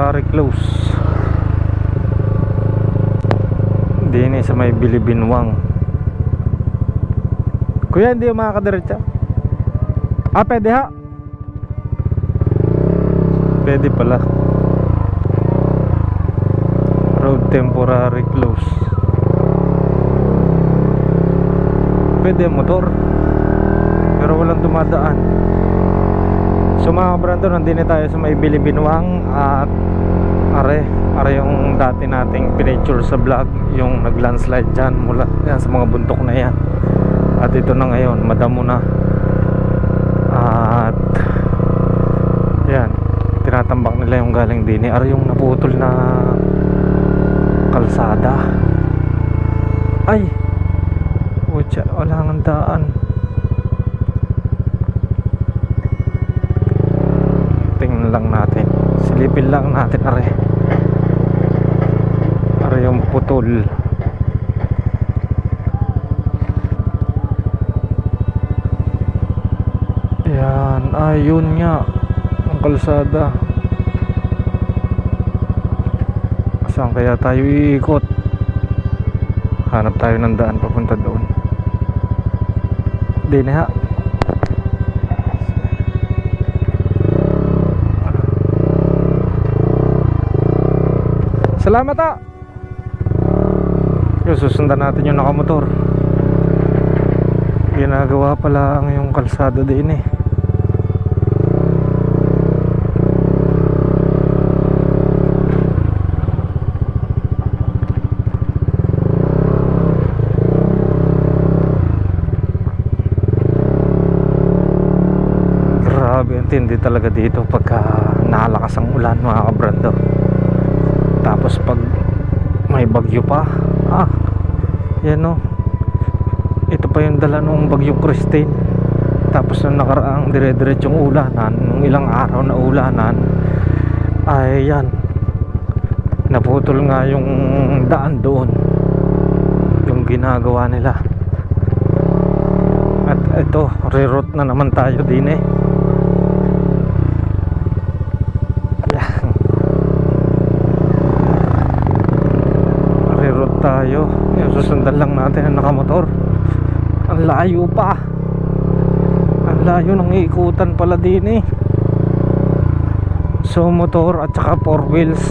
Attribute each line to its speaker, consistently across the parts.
Speaker 1: temporary close. Dini sa may Bilibinwang. Kuya hindi yung makakadiretsa Ah pwede ha? Pwede pala. Road temporary close. Pwede motor. Pero walang dumadaan So mga kabrando nandini tayo sa may Bilibinwang At Are Are yung dati nating pinicture sa vlog Yung nag-landslide dyan Mula yan, sa mga buntok na yan. At ito na ngayon Madamo na. At Yan Tinatambak nila yung galing dini Are yung naputol na Kalsada. Ay! Pucha, wala nga daan Tingnan lang natin Silipin lang natin are. Are yung putol. Yan, ayun nga. Ang kalsada. Saan kaya tayo iikot? Hanap tayo ng daan papunta doon. Di na ha Salamat Yung susundan natin yung nakamotor. Ginagawa pala ang yung kalsada din eh. Grabe ang tindi talaga dito pagka nakalakas ang ulan mga kabrando Tapos pag may bagyo pa Ah, yan o Ito pa yung dala nung bagyong Christine. Tapos nung nakaraang dire-diretsong ulanan Nung ilang araw na ulanan Ay yan. Naputol nga yung daan doon. Yung ginagawa nila. At ito, reroute na naman tayo din eh Yan. Reroute tayo. Yung susundan lang natin ang nakamotor. Ang layo pa. Ang layo ng ikutan pala din eh. So motor at saka four wheels.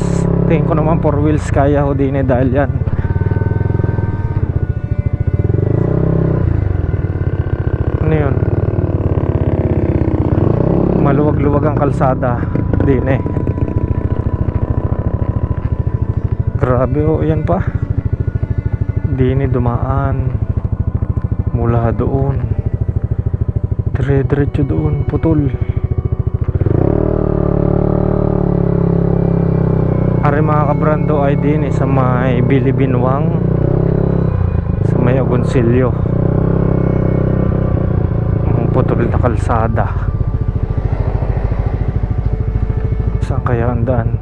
Speaker 1: Tingin ko naman four wheels kaya ho din eh dahil yan. Ano yun? Maluwag-luwag ang kalsada din eh. Grabe oh, yan pa Dini dumaan. Mula doon. Dire-diretso doon, putol. Ari mga kabrando ay din eh, sa may Bilibinwang Sa may Agoncillo. Ang putol na kalsada. Saan kaya ang daan?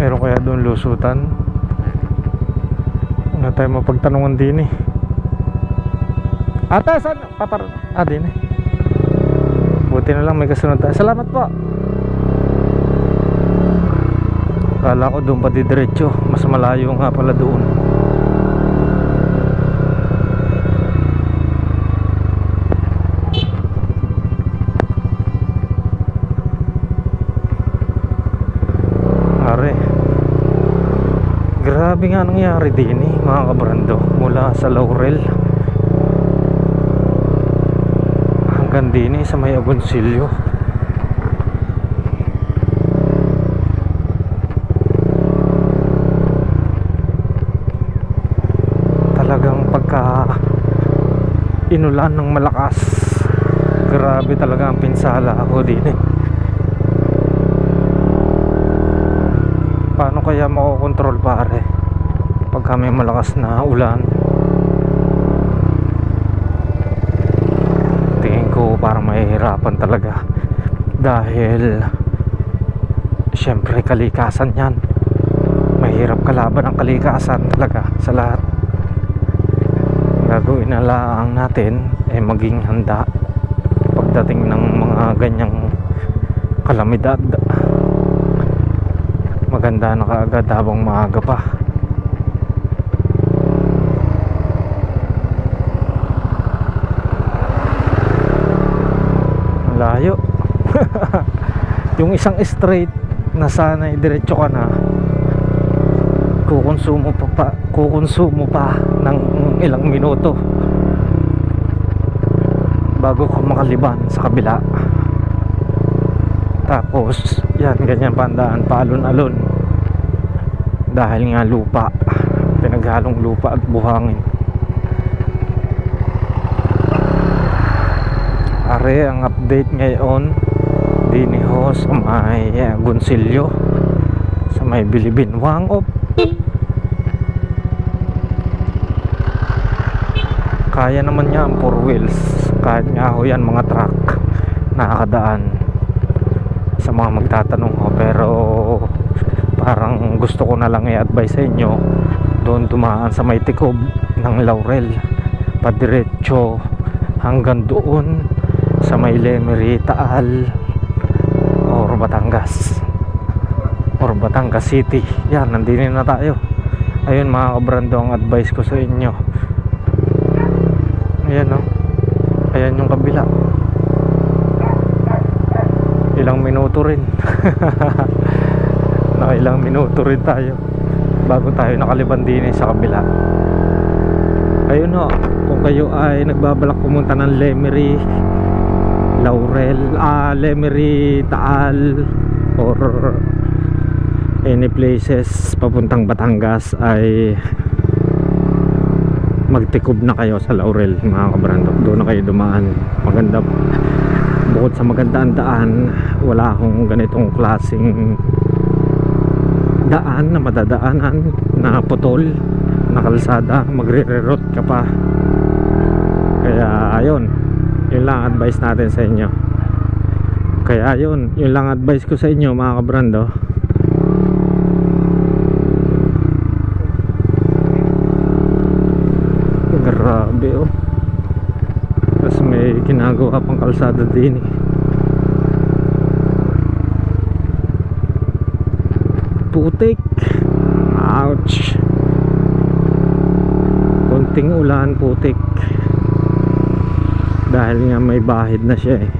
Speaker 1: Meron kaya doon lusutan? Wala tayo mapagtanungan din eh. Ate, saan? Papar... Ah, din eh. Buti na lang may kasunod tayo. Salamat po. Kala ko doon pa didiretso. Mas malayo nga pala doon Grabe nga nangyari din eh mga kabrando Mula sa Laurel. Hanggang din eh sa may Agoncillo Talagang pagka Inulan ng malakas Grabe talaga ang pinsala ako din eh. Paano kaya makokontrol pare pagka may malakas na ulan. Tingin ko parang mahihirapan talaga. Dahil syempre kalikasan yan. Mahirap kalaban ang kalikasan talaga sa lahat. Gagawin na lang natin ay maging handa pagdating ng mga ganyang kalamidad. Maganda na kaagad habang maaga pa layo yung isang straight na sana diretso ka na kukonsumo pa, pa kukonsumo pa ng ilang minuto bago ka makaliban sa kabila. Tapos yan ganyan pandaan paalon-alon. Dahil nga lupa pinaghalong lupa at buhangin. Are ang update ngayon diniho sa may uh, Gonsilyo sa may Bilibin. Wangop kaya naman niya ang four wheels. Kahit nga ho yan mga truck. Nakakadaan. Sa mga magtatanong ho pero parang gusto ko na lang i-advise sa inyo. Doon dumaan sa may tikob ng Laurel. Padiretso hanggang doon sa may Lemery, Taal Batangas. Or Batangas City. Yan, nandinin na tayo. Ayun mga kabrando ang advice ko sa inyo. Ayan o ayan yung kabila. Ilang minuto rin. Na ilang minuto rin tayo. Bago tayo nakaliban din sa kabila. Ayun o kung kayo ay nagbabalak pumunta ng Lemery Laurel ah, Lemery, Taal or any places papuntang Batangas ay magtikob na kayo sa Laurel mga kabrando doon na kayo dumaan. Maganda bukod sa magandang daan wala akong ganitong klaseng daan na madadaanan na putol na kalsada magre-reroute ka pa. Kaya ayun yun lang advice natin sa inyo. Kaya yun yun lang advice ko sa inyo mga kabrando. Grabe oh. Tapos may ginagawa pang kalsada din eh. Putik. Ouch. Konting ulan putik dahil nga may bahid na siya eh.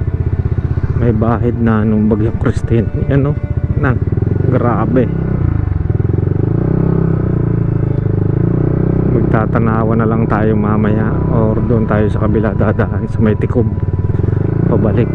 Speaker 1: May bahid na nung bagyong Christine. Yan o nang grabe. Magtatanawa na lang tayo mamaya or doon tayo sa kabila dadaan sa may tikob pabalik